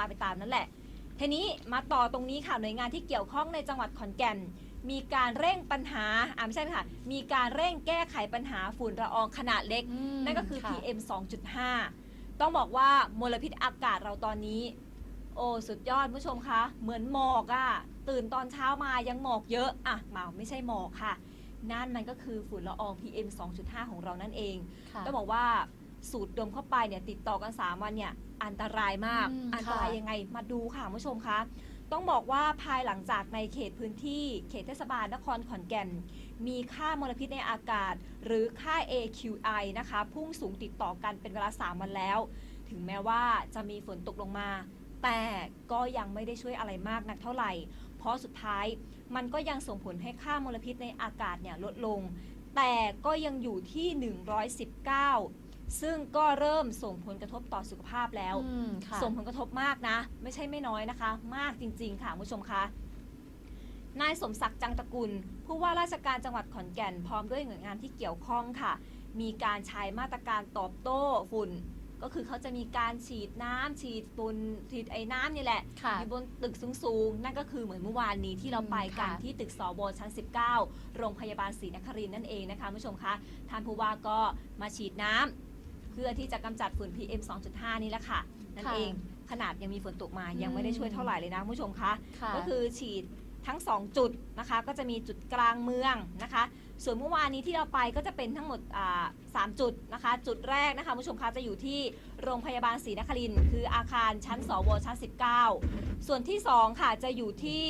ว่าไปตามนั่นแหละ ทีนี้มาต่อตรงนี้ค่ะหน่วยงานที่เกี่ยวข้องในจังหวัดขอนแก่น มีการเร่งปัญหาอ่าไม่ใช่ค่ะ มีการเร่งแก้ไขปัญหาฝุ่นละอองขนาดเล็กมนั่นก็คือะ PM 2.5 ต้องบอกว่ามลพิษอากาศเราตอนนี้ โอ้ สุดยอดผู้ชมคะ เหมือนหมอกอะ่ะตื่นตอนเช้ามายังหมอกเยอะอะหมอกไม่ใช่หมอกค่ะ นั่นมันก็คือฝุ่นละออง PM 2.5 ของเรานั่นเอง ค่ะ ต้องบอกว่า สูดดมเข้าไปเนี่ยติดต่อกัน3วันเนี่ยอันตรายมาก อืมอันตรายค่ะ ยังไงมาดูค่ะคุณผู้ชมคะ ต้องบอกว่าภายหลังจากในเขตพื้นที่เขตเทศบาลนครขอนแก่น มีค่ามลพิษในอากาศ หรือค่า AQI นะคะ พุ่งสูงติดต่อกันเป็นเวลา 3 วันแล้ว ถึงแม้ว่าจะมีฝนตกลงมา แต่ก็ยังไม่ได้ช่วยอะไรมากนักเท่าไหร่ เพราะสุดท้ายมันก็ยังส่งผลให้ค่ามลพิษในอากาศเนี่ยลดลง แต่ก็ยังอยู่ที่ 119 ซึ่งก็เริ่มส่งผลกระทบต่อสุขภาพแล้ว อืมค่ะส่งผลกระทบมากนะ ไม่ใช่ไม่น้อยนะคะ มากจริง ๆ ค่ะคุณผู้ชมคะนายสมศักดิ์จังตระกุล ผู้ว่าราชการจังหวัดขอนแก่นพร้อมด้วยหน่วยงานที่เกี่ยวข้องค่ะ มีการใช้มาตรการตอบโต้ฝุ่น ก็คือเขาจะมีการฉีดน้ำฉีดฝุ่นฉีดไอ้น้ำนี่แหละ ค่ะ อยู่บนตึกสูงๆ นั่นก็คือเหมือนเมื่อวานนี้ที่เราไปกันค่ะ ที่ตึกสบชั้น 19 โรงพยาบาลศรีนครินทร์นั่นเองนะคะคุณผู้ชมคะ ท่านผู้ว่าก็มาฉีดน้ำ เพื่อที่จะกำจัดฝุ่น PM 2.5 นี่แหละค่ะ นั่นค่ะเองขนาดยังมีฝนตกมา ยังไม่ได้อืมช่วยเท่าไหร่เลยนะคุณผู้ชมคะค่ะก็คือฉีดทั้ง 2 จุดนะคะ ก็จะมีจุดกลางเมืองนะคะ ส่วนเมื่อวานนี้ที่เราไปก็จะเป็นทั้งหมดอ่าสามจุดนะคะ จุดแรกนะคะคุณผู้ชมคะจะอยู่ที่โรงพยาบาลศรีนครินทร์คืออาคารชั้นสวชั้น 19 ส่วนที่ 2 ค่ะจะอยู่ที่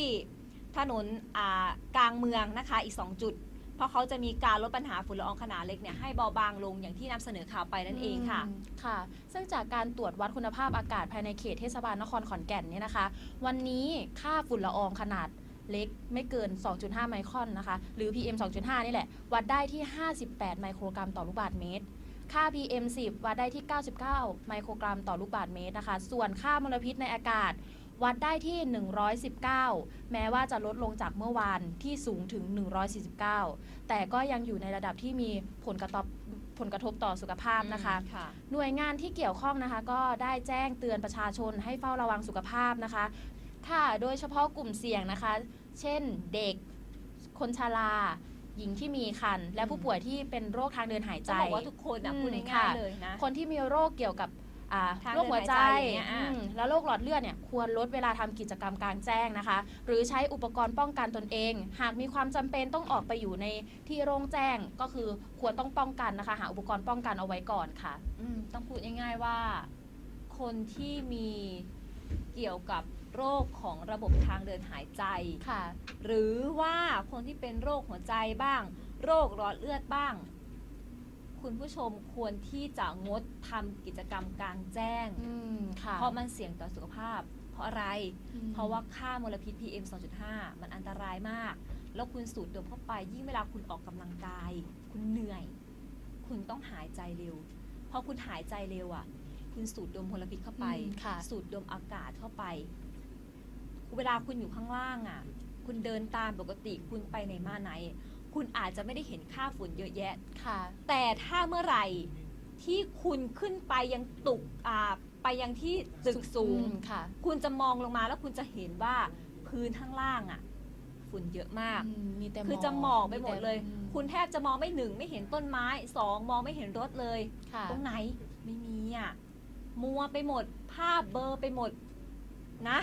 ถนนอ่ากลางเมืองนะคะอีก 2 จุด เพราะเขาจะมีการลดปัญหาฝุ่นละอองขนาดเล็กเนี่ยให้เบาบางลงอย่างที่นำเสนอข่าวไปนั่นเองค่ะ มค่ะ ซึ่งจากการตรวจวัดคุณภาพอากาศภายในเขตเทศบาลนครขอนแก่นเนี่ยนะคะ วันนี้ค่าฝุ่นละอองขนาดเล็กไม่เกิน 2.5 ไมครอนนะคะ หรือ PM 2.5 นี่แหละ วัดได้ที่ 58 ไมโครกรัมต่อลูกบาศก์เมตร ค่า PM 10 วัดได้ที่ 99 ไมโครกรัมต่อลูกบาศก์เมตรนะคะ ส่วนค่ามลพิษในอากาศ วัดได้ที่ 119 แม้ว่าจะลดลงจากเมื่อวานที่สูงถึง 149 แต่ก็ยังอยู่ในระดับที่มีผลกระทบผลกระทบต่อสุขภาพนะคะค่ะหน่วยงานที่เกี่ยวข้องนะคะก็ได้แจ้งเตือนประชาชนให้เฝ้าระวังสุขภาพนะคะ ค่ะ โดยเฉพาะกลุ่มเสี่ยงนะคะ เช่นเด็ก คนชราหญิงที่มีครรภ์และผู้ป่วยที่เป็นโรคทางเดินหายใจจะบอกว่าทุกคนอะอืมพูดง่าค่ะยๆเลยนะ คนที่มีโรคเกี่ยวกับอ่าทาง โรคหัวใจเดินหายใจอย่างเงี้ยอะอืมแล้วโรคหลอดเลือดเนี่ยควรลดเวลาทำกิจกรรมกลางแจ้งนะคะ หรือใช้อุปกรณ์ป้องกันตนเอง หากมีความจำเป็นต้องออกไปอยู่ในที่โล่งแจ้งก็คือควรต้องป้องกันนะคะ หาอุปกรณ์ป้องกันเอาไว้ก่อนค่ะอืมต้องพูดง่ายๆว่า คนที่มีเกี่ยวกับโรคของระบบทางเดินหายใจค่ะ หรือว่าคนที่เป็นโรคหัวใจบ้าง โรคหลอดเลือดบ้าง คุณผู้ชมควรที่จะงดทำกิจกรรมกลางแจ้ง อืมค่ะ เพราะมันเสี่ยงต่อสุขภาพ เพราะอะไร อืม เพราะว่าค่ามลพิษ PM 2.5 มันอันตรายมาก แล้วคุณสูดดมเข้าไป ยิ่งเวลาคุณออกกำลังกาย คุณเหนื่อย คุณต้องหายใจเร็วพอคุณหายใจเร็วอะ คุณสูดดมมลพิษเข้าไป อืมค่ะ สูดดมอากาศเข้าไป เวลาคุณอยู่ข้างล่างอะ คุณเดินตามปกติ คุณไปไหนมาไหน คุณอาจจะไม่ได้เห็นค่าฝุ่นเยอะแยะ ค่ะ แต่ถ้าเมื่อไหร่ที่คุณขึ้นไปยังตุกอ่าไปยังที่ตึกสูงอืมค่ะ คุณจะมองลงมาแล้วคุณจะเห็นว่าพื้นข้างล่างอะ ฝุ่นเยอะมากอืมมีแต่คือจะหมอกไปหมดเลยอืมคุณแทบจะมองไม่หนึ่งไม่เห็นต้นไม้สองมองไม่เห็นรถเลยค่ะตรงไหนไม่มีอะมัวไปหมด ภาพเบลอร์ไปหมดนะ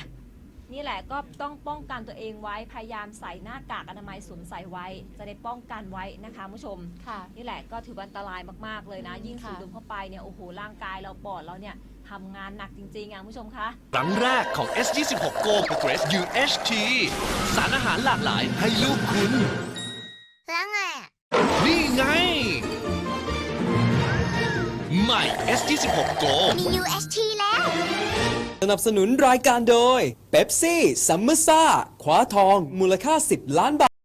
นี่แหละก็ต้องป้องกันตัวเองไว้พยายามใส่หน้ากากอนามัยสวมใส่ไว้ จะได้ป้องกันไว้นะคะคุณผู้ชม ค่ะ นี่แหละก็ถือว่าอันตรายมากๆเลยนะอืมยิ่งสูดค่ะดมเข้าไปเนี่ยโอ้โหร่างกายเราปอดเราเนี่ยทำงานหนักจริงๆอะคุณผู้ชมคะ ครั้งแรกของ S26 Go Progress UHT สารอาหารหลากหลายให้ลูกคุณ แล้วไงอะนี่ไง ใหม่ S26 Go มี UHT แล้ว สนับสนุนรายการโดยเบปซี่ซัมเมอร์ซ่าคว้าทองมูลค่า 10 ล้านบาท